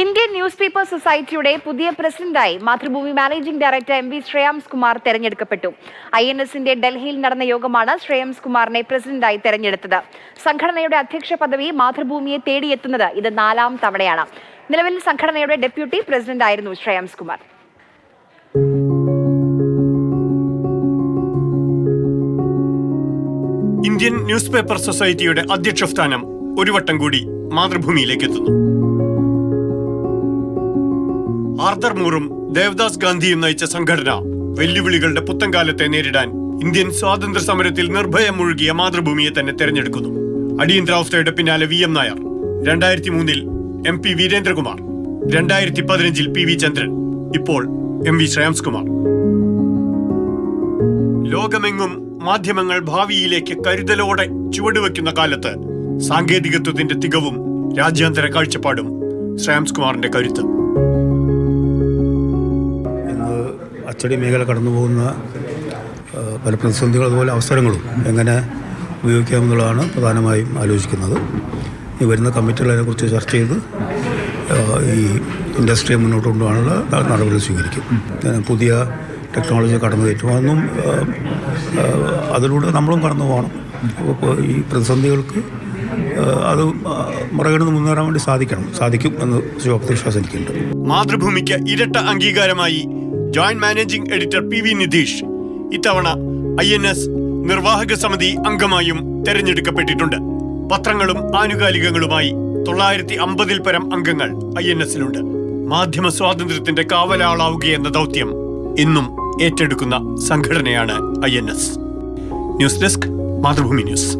Indian news paper സൊസൈറ്റിയുടെ പുതിയ പ്രസിഡന്റായി Mathrubhumi managing director M V Shreyams Kumar തെരഞ്ഞെടുക്കപ്പെട്ടു. ഐ എൻ എസിന്റെ ഡൽഹിയിൽ നടന്ന യോഗമാണ് ശ്രേയാംസ് കുമാറിനെ പ്രസിഡന്റായി തെരഞ്ഞെടുത്തത്. സംഘടനയുടെ അധ്യക്ഷ പദവി മാതൃഭൂമിയെ തേടിയെത്തുന്നത് ഇത് നാലാം തവണയാണ്. നിലവിൽ സംഘടനയുടെ deputy പ്രസിഡന്റായിരുന്നു Shreyams Kumar. Indian news paper സൊസൈറ്റിയുടെ അധ്യക്ഷ സ്ഥാനം ഒരു വട്ടം കൂടി മാതൃഭൂമിയിലേക്ക് എത്തുന്നു. ആർദർ മൂറും ദേവദാസ് ഗാന്ധിയും നയിച്ച സംഘടന വെല്ലുവിളികളുടെ പുത്തൻകാലത്തെ നേരിടാൻ ഇന്ത്യൻ സ്വാതന്ത്ര്യ സമരത്തിൽ നിർഭയം മുഴുകിയ മാതൃഭൂമിയെ തന്നെ തെരഞ്ഞെടുക്കുന്നു. അടിയന്തരാവസ്ഥയുടെ പിന്നാലെ വി എം നായർ രണ്ടായിരത്തി മൂന്നിൽ എം പി വീരേന്ദ്രകുമാർ രണ്ടായിരത്തി പതിനഞ്ചിൽ പി വി ചന്ദ്രൻ ഇപ്പോൾ എം വി ശ്രേയാംസ് കുമാർ ലോകമെങ്ങും മാധ്യമങ്ങൾ ഭാവിയിലേക്ക് കരുതലോടെ ചുവടുവെക്കുന്ന കാലത്ത് സാങ്കേതികത്വത്തിന്റെ തികവും രാജ്യാന്തര കാഴ്ചപ്പാടും ശ്രേയാംസ് കുമാറിന്റെ കരുത്ത്. അച്ചടി മേഖല കടന്നു പോകുന്ന പല പ്രതിസന്ധികൾ അതുപോലെ അവസരങ്ങളും എങ്ങനെ ഉപയോഗിക്കാമെന്നുള്ളതാണ് പ്രധാനമായും ആലോചിക്കുന്നത്. ഈ വരുന്ന കമ്മിറ്റികളതിനെക്കുറിച്ച് ചർച്ച ചെയ്ത് ഈ ഇൻഡസ്ട്രിയെ മുന്നോട്ട് കൊണ്ടുപോകാനുള്ള നടപടികൾ സ്വീകരിക്കും. പുതിയ ടെക്നോളജി കടന്നു കയറ്റും അതൊന്നും അതിലൂടെ നമ്മളും കടന്നു പോകണം. അപ്പോൾ ഈ പ്രതിസന്ധികൾക്ക് അത് മറികടന്ന് മുന്നേറാൻ വേണ്ടി സാധിക്കണം സാധിക്കും എന്ന് ശുഭപ്രതീക്ഷ എനിക്കുണ്ട് മാതൃഭൂമിക്ക് ഇരട്ട അംഗീകാരമായി joint managing editor P V Nitish ഇത്തവണ ഐ എൻ എസ് നിർവാഹക സമിതി അംഗമായും തെരഞ്ഞെടുക്കപ്പെട്ടിട്ടുണ്ട്. പത്രങ്ങളും ആനുകാലികങ്ങളുമായി തൊള്ളായിരത്തി അമ്പതിൽ പരം അംഗങ്ങൾ ഐ എൻ എസിലുണ്ട് മാധ്യമ സ്വാതന്ത്ര്യത്തിന്റെ കാവലാളാവുകയെന്ന ദൗത്യം ഇന്നും ഏറ്റെടുക്കുന്ന സംഘടനയാണ് I N S news desk Mathrubhumi news.